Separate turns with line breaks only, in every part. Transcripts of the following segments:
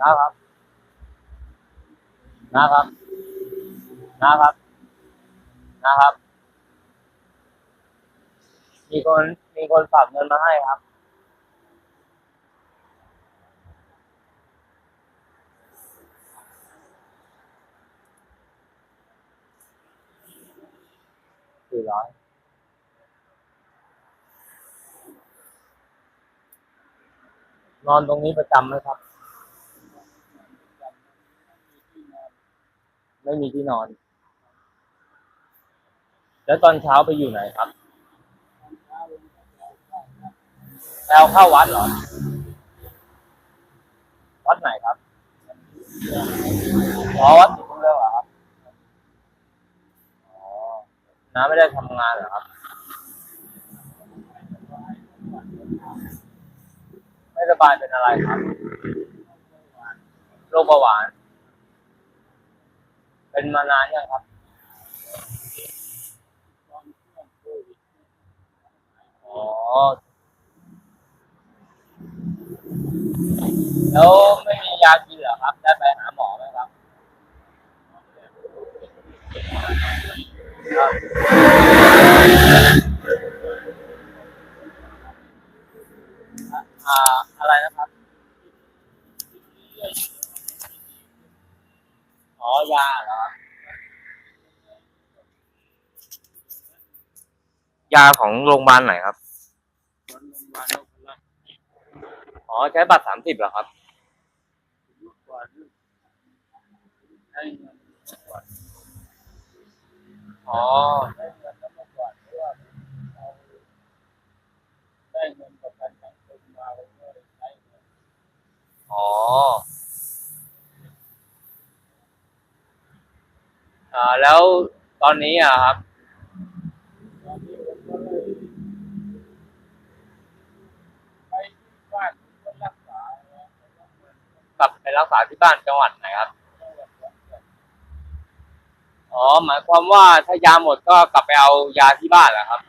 นะครับ นะครับ นะครับ นะครับ มีคนมีคนฝากเงินมาให้ครับสี่ร้อยนอนตรงนี้ประจำไหมครับ ไม่มีที่นอน แล้วตอนเช้าไปอยู่ไหนครับแปลเข้าวัดเหรอ วัดไหนครับอ๋อวัดศรีบุญเรืองเหรอครับอ๋อน้าไม่ได้ทำงานเหรอครับ ไม่สบายเป็นอะไรครับ โรคเบาหวาน เป็นมานานยังครับอ๋อแล้วไม่มียากินเหรอครับ ได้ไปหาหมอไหมครับครับอ่าอะไรนะครับ อ๋อยาเหรอครับยาของโรงพยาบาลไหนครับ อ๋อใช้บัตรสามสิบเหรอครับ อ๋อ
ได้เงินประกันสังคมมาแล้วก็ได้ใช้เงิน
อ๋อ อ่า แล้วตอนนี้อะครับ
กลับ
ไปรักษาที่บ้านจังหวัดไหนครับ
อ๋
อ หมายความว่าถ้ายาหมดก็กลับไปเอายาที่บ้านเหรอครับ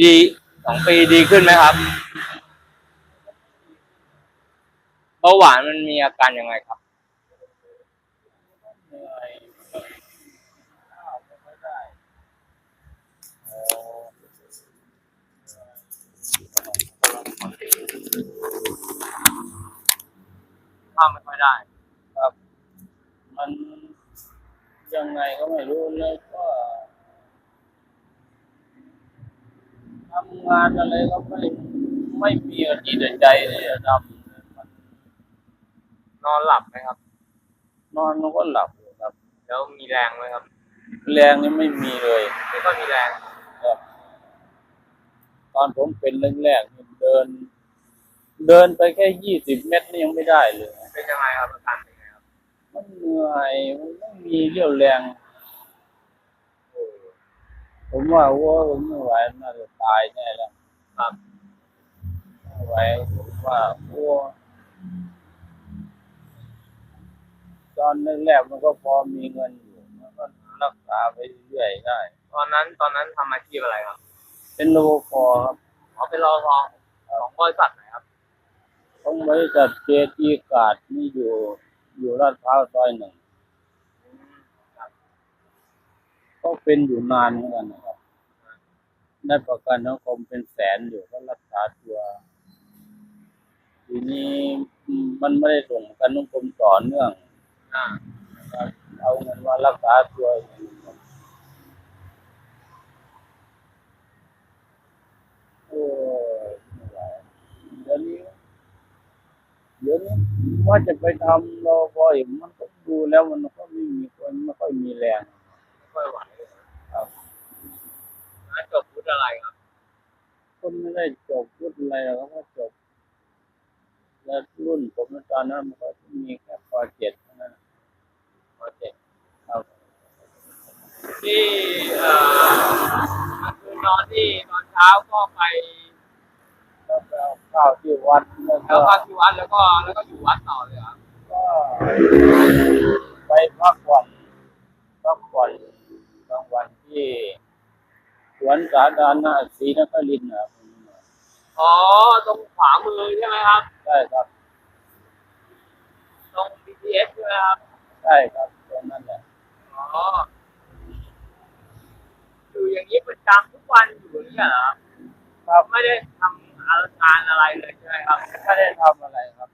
ดีสองปีดีขึ้นไหมครับเบาหวานมันมีอาการยังไงครับ
ข้าไม่ได้
ม่ค่อยได้
ครับ มันยังไงก็ไม่รู้เลยก็ทำงานอะไรก็ไม่ไม่มีจิตใจที่จะทำ น
นอนหลับไหมครับ
นอนมันก็หลับอยู่ครับ
แล้วมีแรงไหมครับ
แรงนี่ไม่มีเลย
ไม่ค่อยมีแรง
ครับตอนผมเป็นแรกๆนี่เดิน เดินไปแค่ยี่สิบเมตรนี่ยังไม่ได้เลย
เป็นยังไงครับอาการเป็นยังไงครับ
มันเหนื่อยมันไม่มีเรี่ยวแรง ผมว่าโอ้ผมไม่ไหวน่าจะตายแน่แล้ว
ครับ
ไม่ไหวผมว่าโอ้ ตอนแรกๆมันก็พอมีเงินอยู่มันก็รักษาไปเรื่อยได้
ตอนนั้นตอนนั้นทำอาชีพอะไรครับ
เป็นโลคอครับ
อ๋อเป็นรอพอของบริษัทไหนครับ
ของบริษัทเจจีการ์ดนี่อยู่อยู่ลาดพร้าวซอยหนึ่ง
อืมครับ
ก็เป็นอยู่นานเหมือนกันนะครับได้ประกันสังคมเป็นแสนอยู่ก็รักษาตัว ทีนี้อืมมันไม่ได้ส่งประกันสังคมต่อเนื่อง
อ่า
นะครับ เอาเงินมารักษาตัวเอเดี๋ยวนี้เดี๋ยวนี้ว่าจะไปทำเราพอเห็นมันก็ดูแล้วมันก็ไม่มีคนไม่ค่อยมีแรง
ไม่ค่อยไหว
ครับ
จบพุทธอะไรครับ
คนไม่ได้จบพุทธอะไรหรอกก็จบ แล้วรุ่นผมตอนนั้นมันก็มีแค่
พอเจ็ด ที่เอ่อคือนอนที่ตอนเช้าก็ไป
แล้วก็เอาข้าวที่วัดแล้ว
แล้
ก็
วพักที่วัดแล้วก็แล้วก็อยู่วัดต่อเลยครับ
ก็ไปพักผ่อนพักผ่อนกลางวันที่ภูวนสาธารณะศรีนครินทร์นะครับ
อ๋อตรงขวามือใช่ไหมครับ
ใช่ครับ
ตรง BTS ใช่ไหมครับ
ใช่ครับตรงนั้นแหละ
อ๋อ อยู่อย่างนี้ประจำทุกวันอยู่เนี่ยเหรอ
ครับ
ไม่ได้ทำอางานอะไรเลยใช่ไหมครับ
ไม่ได้ทำอะไรครับ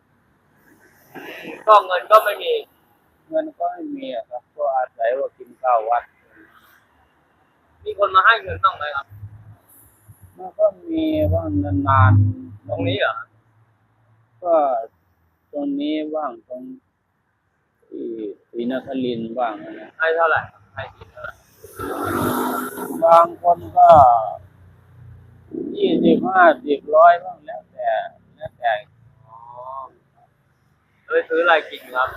ก็เงินก็ไม่มี
เงินก็ไม่มีอะครับ ก็อาศัยว่ากินข้าววัด
มีคนมาให้เงินบ้างไหมครับ
มันก็มีว่างนานๆ
ตรงนี้เหรอ
ก็ตรงนี้ว่างตรงที่ศรีนครินทร์ว่างนะ
ให้เท่าไหร่ให้กี่เท่าไหร่
บางคนก็ยี่สิบห้าสิบร้อยบ้างแล้วแต่แล้วแต่
อ๋อเลยซื้ออะไรกินครับ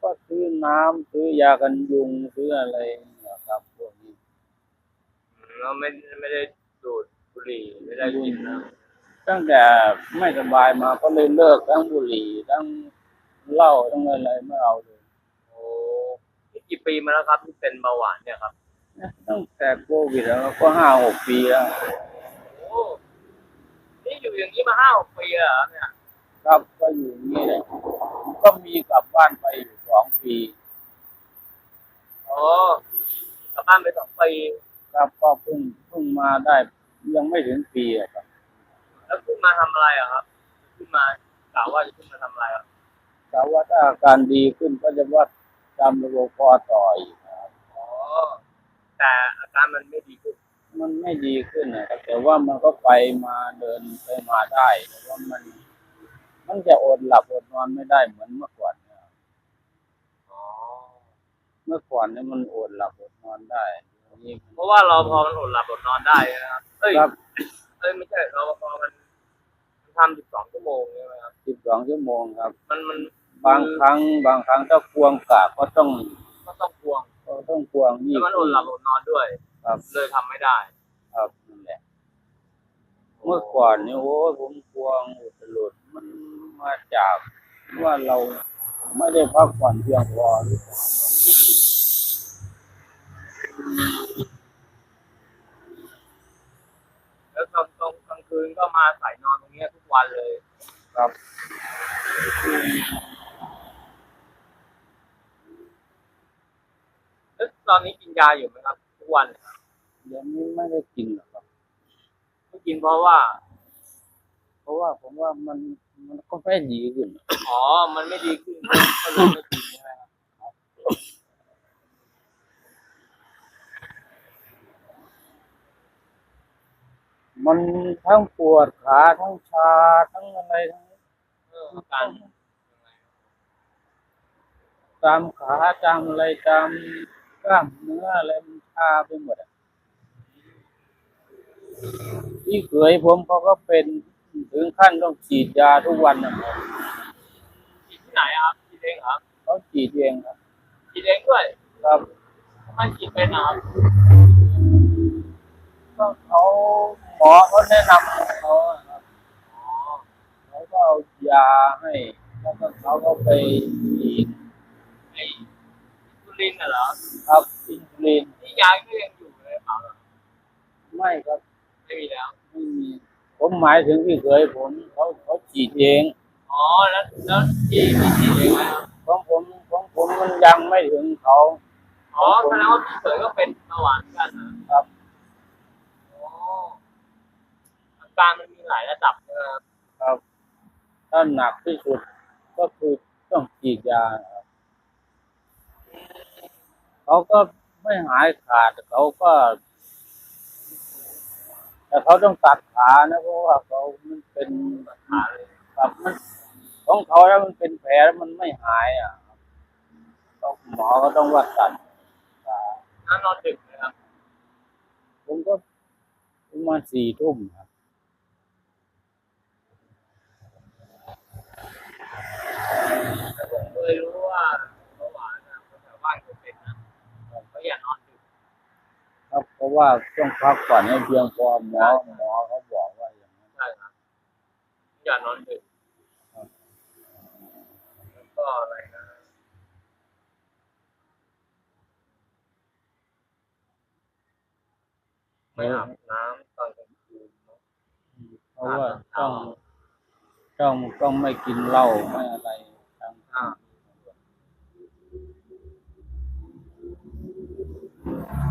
ก็ซื้อน้ำซื้อยากันยุงซื้ออะไรเนี่ยครับพวกนี้
อืมแล้วไม่ไม่ได้ดูดบุหรี่ไม่ได้กินนะ
ตั้งแต่ไม่สบายมาก็เลยเลิกทั้งบุหรี่ทั้งเหล้าทั้งอะไรไม่เอาเลย
โอ้นี่ กี่ปีมาแล้วครับที่เป็นเบาหวานเนี่ยครับ
ตั้งแต่โควิดแล้วก็ห้าหกปีแล้ว
โอ้นี่อยู่อย่างนี้มาห้าหกปีแล้วเหรอเนี่ย
ครับก็อยู่อย่างนี่แหละก็มีกลับบ้านไปอยู่สองปี
โอ้กลับบ้านไปสองปี
ครับก็เพิ่งเพิ่งมาได้ยังไม่ถึงปีอะครับ
แล้วขึ้นมาทำอะไรอะครับ ขึ้นมากล่าวว่าจะขึ้นมาทำอะไรอะ
แต่ว่าถ้าอาการดีขึ้นก็จะว่า จำระบบคอต่ออีกครับ
อ๋อ แต่อาการมันไม่ดีขึ้น
มันไม่ดีขึ้นนะครับแต่ว่ามันก็ไปมาเดินไปมาได้แต่ว่ามัน มันจะอดหลับอดนอนไม่ได้เหมือนเมื่อก่อนเนี่ย
อ๋อ
เมื่อก่อนเนี่ยมันอดหลับอดนอนได้เดี๋ยวนี้
เพราะว่าเราพอมันอดหลับอดนอนได้นะครับ เอ้ย
ครับ
เอ้ยไม่ใช่เราพอมันมันทำสิบสองชั่วโมงใช่ไหมครับ
สิบสองชั่วโมงครับ
มันมัน
บางครั้งบางครั้งถ้าควงกะก็ต้อง
ก็ต้องพวง
ก็ต้องควงนี่
แล้วมันอดหลับอดนอนด้วย
ครับ
เลยทำไม่ได้
ครับนั่นแหละเมื่อก่อนเนี่ยโอ้ยผมควงอุตลุดมันมาจากว่าเราไม่ได้พักผ่อนเพียงพอหรือเปล่า
แล้วตอนตรงกลางคืนก็มาใส่นอนตรงเนี้ยทุกวันเลย
ครับ
แล้ว ตอนนี้กินยาอยู่ไหมครับ ทุกวันเนี่ยครับ
เดี๋ยวนี้ไม่ได้กินหรอกครับ
ไม่กินเพราะว่า
เพราะว่าผมว่ามันมันก็ไม่ดีขึ้น
อ๋อ มันไม่ดีขึ้นก็เลยไม่กินใช่ไหมครับ
มันทั้งปวดขาทั้งชาทั้งอะไรทั้ง
เอออาการยังไง
ตามขาตามอะไรตาม กล้ามเนื้ออะไรมันชาไปหมดอะที่เคยผมเขาก็เป็นถึงขั้นต้องฉีดยาทุกวันนะครับ
ฉีดที่ไหนอะครับฉีดเองเหรอครับ
เขาฉีดเองครับ
ฉีดเองด้วย
ครับ
ทำไมฉีดเป็นอะครับ
ก็เขาหมอเขาแนะนำของเขาอะครับ
อ๋อ
เขาก็เอายาให้แล้วก็เขาก็ไปฉีด
ไอ้อินซูลินน่ะเหรอ
ครับอินซูลิน
นี่ยาก็ยังอยู่เลยเปล่าเหรอ
ไม่ครับ
ไม่มีแล้ว
ไม่มีผมหมายถึงพี่เคยผมเขาเขาฉีดเอง
อ๋อ แล้วแล้วที่ที่ฉีดเองไหมครับ
ของผมของผมมันยังไม่ถึงเขา
อ๋อ แสดงว่าพี่เขยก็เป็นเบาหวานเหมือนกันนะครับ อ๋ออาการมันมีหลายระดับนะครับ
ครับ ถ้าหนักที่สุดก็คือต้องฉีดยาครับ เขาก็ไม่หายขาดเขาก็ แต่เขาต้องตัดขานะเพราะว่าเขามันเป็น
ขาเลย
ครับมันของเขาแล้วมันเป็นแผลแล้วมันไม่หายอะครับต้องหมอก็ต้องว่าตัดขา
น่านอนดึกนะครับ
ผมก็ประมาณสี่ทุ่มครับ
แต่ผมเคยรู้ว่าเบาหวานนะคนแถวบ้านเคยเป็นนะเขา อย่านอนดึก
ครับเพราะว่าต้องพักผ่อนให้เพียงพอหมอหมอเขาบอกว่าอย่างนั้น
ใช่ครับอย่านอนดึก
ครับ
แล้วก็อะไรนะไม่อาบน้ำตอนกลางคืนเนอะ
เพราะว่าต้องต้องต้องไม่กินเหล้าไม่อะไร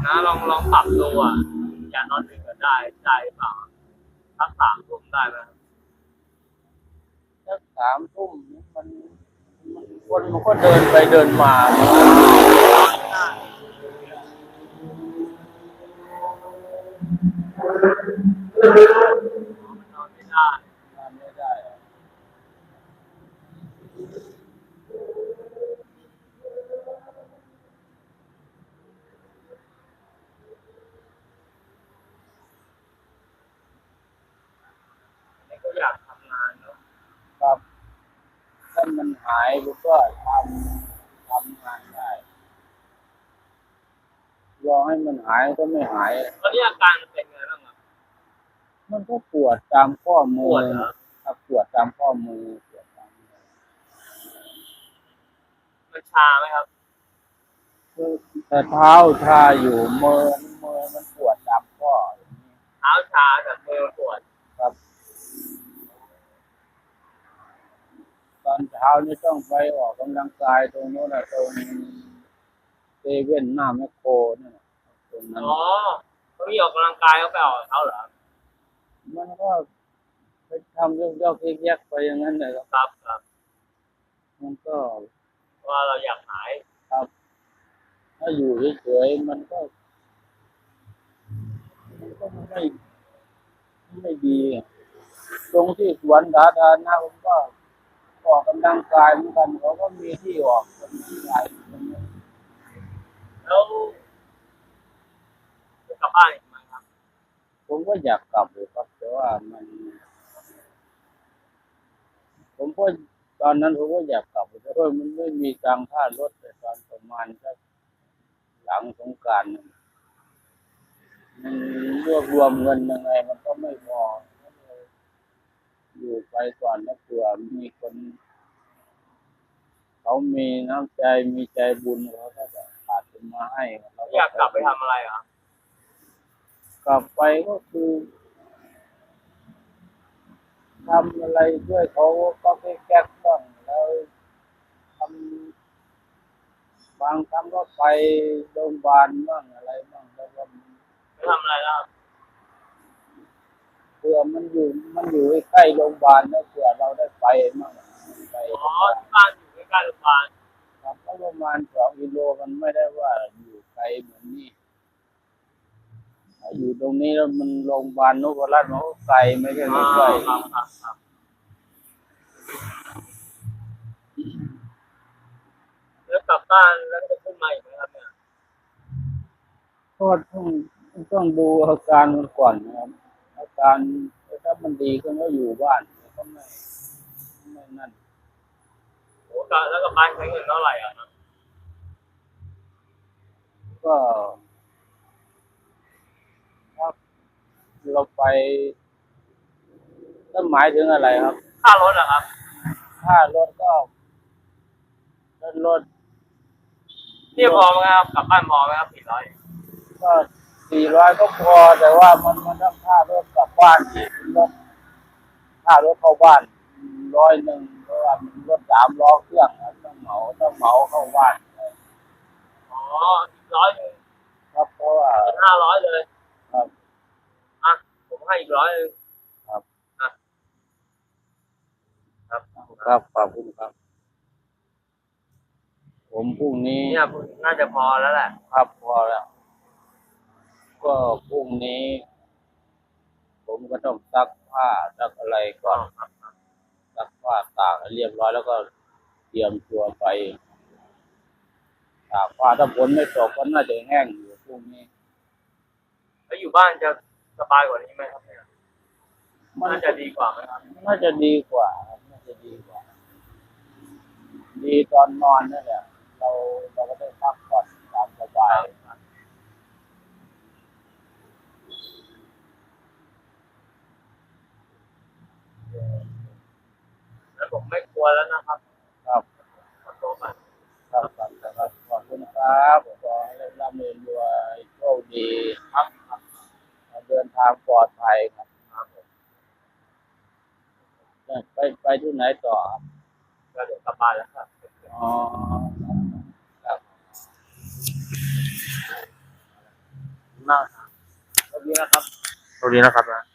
นะ ลองลองปรับตัวอย่านอนดึกก็ได้ใจเปล่าทักสามทุ่มได้ไหมครับ
สักสามทุ่มมันมันคนมันก็เดินไปเดินมา
นอนไม่ได้
ทำไม่ได้อะ
ไม่ก็อยากทำงานเนาะ
ครับถ้ามันหายผมก็ทำทำงานได้รอให้มันหายก็ไม่หาย
ตอนนี้อาการมันเป็นไงบ้างครับ
มันก็ปวดตามข้อมื
ป
อ
วดเหรอ
ครับปวดตามข้อมือปวดตามมือ
มันชาไหมครับ
คือแต่เท้าชาอยู่มือมือมันปวดตามข้ออย่างนี้
เท้าชาแต่มือปวด
ครับ ตอนเช้านี่ต้องไปออกกำลังกายตรงโน้นนะตรงเซเว่นหน้าแมคโครนั่นน่ะ ตรงนั้น
อ๋อเขามีออกกำลังกายเขาไปออกกับเขาเหรอ
มันก็ไปทำยอกๆแยกๆไปอย่างนั้นเลยครับ
ครับครับ
มันก็
เพราะว่าเราอยากหาย
ครับ ถ้าอยู่เฉยๆมันก็มันก็ไม่ไม่ดี ตรงที่สวนสาธารณะผมก็ออกกำลังกายเหมือนกันเขาก็มีที่ออกกำลังกายตรงนี้
แล้วจะก ลับบ้านอีกไหมครับ
ผมก็อยากกลับเลยครับแต่ว่ามัน ผมก็ตอนนั้นผมก็อยากกลับแต่ว่ามันไม่มีตังค่ารถแต่ตอนประมาณสักหลังสงกรารมันรวบรวมเงินยังไง มันก็ไม่พอก็เลยอยู่ไปก่อนแล้วเผื่อมีคน เขามีน้ำใจมีใจบุญเขาก็จะขาดทุนมาให้เรา
อยากกลับไปทำอะไรเหรอครับ
กลับไปก็คือทำอะไรด้วยเขาก็แก๊แก๊กบ้างแล้วทำบางครั้งก็ไปโรงพยาบาลบ้างอะไรบ้างแล้วก็
ไปทำอะไรแล้วครับ
เผื่อมันอยู่มันอยู่ใกล้โรงพยาบาลแล้วเผื่อเราได้ไปบ้างไป
อ๋อที่บ้านอยู่ใกล้ๆโรงพยาบาล
ครับก็ประมาณสองกิโลมันไม่ได้ว่าอยู่ไกลเหมือนนี่ถ้า อยู่ตรงนี้แล้วมันโรงพยาบาลนพรัตน์มันก็ไกลไม่ใช่
อ๋
ไม่
อ
ใกล้
ครับครับครับแล้วกลับบ้านแล้วจะขึ้นมาอีกไหมครับเนี่ย
ก็ต้องต้องดูอาการมันก่อนนะครับอาการถ้ามันดีก็ไม่อยู่บ้านก็ไม่ไม่นั่น
โอ้กลับแล้วกลับบ้านใช้เงินเท่าไหร่อะครับ
ก็ถ้า เราไปนั่นหมายถึงอะไรครับ
ค่ารถอะครับ
ค่ารถก็ถ้ารถ
นี่พอไหมครับกลับบ้านพอไหมครับสี่ร้อย
ก็สี่ร้อยก็พอแต่ว่ามันมันต้องค่ารถกลับบ้านอีกรถค่ารถเข้าบ้านร้อยหนึ่งเพราะว่ามันรถสามล้อเครื่องนะต้องเหมาต้องเหมาเข้าบ้าน
อ๋ออีกร้อยหนึ่ง
ครับเพราะว่า
เป็นห้าร้อยเลย
ครับ
อะผม ให้อีกร้อยหนึ่ง
ครับ
อะครับ
ครับขอบคุณครับ ผมพรุ่งนี้
เนี่ยน่าจะพอแล้วแหละ
ครับพอแล้ว ก็พรุ่งนี้ ผมก็ต้องซักผ้าซักอะไรก่อน
ครับครับ
ซักผ้าตากให้เรียบร้อยแล้วก็เตรียมตัวไปตากผ้าถ้าฝนไม่ตกก็น่าจะแห้งอยู่พรุ่งนี้
แล้วอยู่บ้านจะ สบายกว่านี้ไหมครับเนี่ย
มัน
น่าจะดีกว่าไหมครับ
น่าจะดีกว่าครับน่าจะดีกว่า ดีตอนนอนนั่นแหละเราเราก็ได้พักผ่อนตามสบาย
แล้วผมไม่กลัวแล้วนะครับ
ครับ
ขอตัวก่อน
ครับครับครับขอบคุณครับขอให้ร่ำรวยรวยโชคดี
ครับ ครับ
ครับทางปลอดภัยครับ
ครับผม
ไปไปที่ไหนต่อครับ
ก็เดี๋ยวกลับบ้านแล้วครับ
อ๋อครับ
มากครับสวัสดีนะครับสวัสดีนะครับนะ